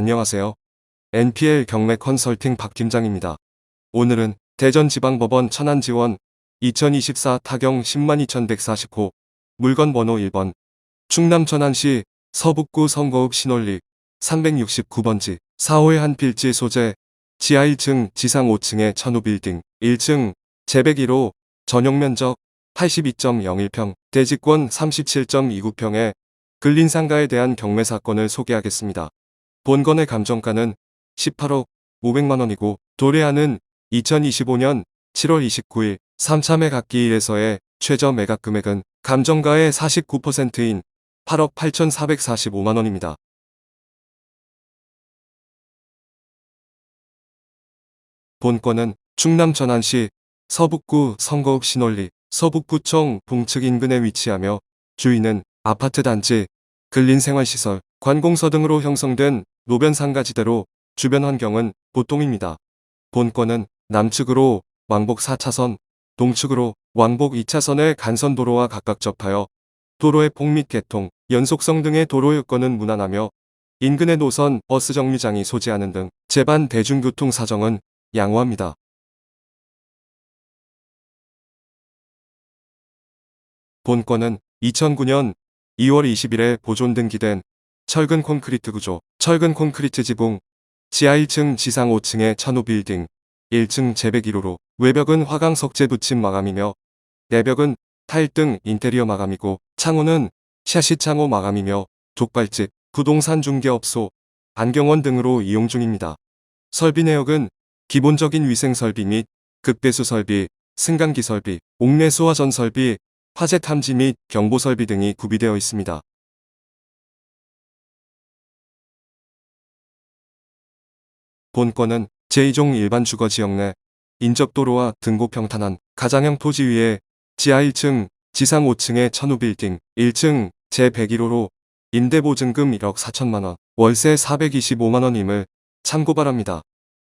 안녕하세요. NPL 경매 컨설팅 박 팀장입니다. 오늘은 대전지방법원 천안지원 2024 타경 102,140호 물건 번호 1번 충남 천안시 서북구 성거읍 신월리 369번지 4호의 한 필지 소재 지하 1층 지상 5층의 천우 빌딩 1층 재백 1호 전용 면적 82.01평 대지권 37.29평의 근린 상가에 대한 경매 사건을 소개하겠습니다. 본건의 감정가는 18억 500만 원이고 도래하는 2025년 7월 29일 3참회 각기일에서의 최저 매각 금액은 감정가의 49%인 8억 8,445만 원입니다. 본건은 충남 천안시 서북구 성거읍 신월리 서북구청 동측 인근에 위치하며 주인은 아파트 단지, 근린생활시설, 관공서 등으로 형성된 노변상가지대로 주변 환경은 보통입니다. 본건은 남측으로 왕복 4차선, 동측으로 왕복 2차선의 간선도로와 각각 접하여 도로의 폭 및 개통, 연속성 등의 도로 여건은 무난하며 인근의 노선, 버스 정류장이 소지하는 등 제반 대중교통 사정은 양호합니다. 본건은 2009년 2월 20일에 보존 등기된 철근 콘크리트 구조, 철근 콘크리트 지붕, 지하 1층 지상 5층의 천우 빌딩, 1층 재백 1호로 외벽은 화강 석재 붙임 마감이며 내벽은 타일 등 인테리어 마감이고 창호는 샤시 창호 마감이며 족발집, 부동산 중개업소, 안경원 등으로 이용 중입니다. 설비 내역은 기본적인 위생 설비 및 급배수 설비, 승강기 설비, 옥내 소화전 설비, 화재 탐지 및 경보 설비 등이 구비되어 있습니다. 본건은 제2종 일반 주거 지역 내 인접도로와 등고 평탄한 가장형 토지 위에 지하 1층, 지상 5층의 천우 빌딩, 1층 제101호로 임대보증금 1억 4천만원, 월세 425만원임을 참고 바랍니다.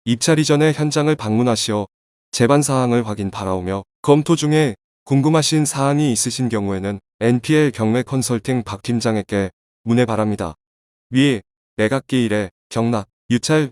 입찰 이전에 현장을 방문하시어 재반 사항을 확인 바라오며 검토 중에 궁금하신 사항이 있으신 경우에는 NPL 경매 컨설팅 박 팀장에게 문의 바랍니다. 위 매각기 일에 경락, 유찰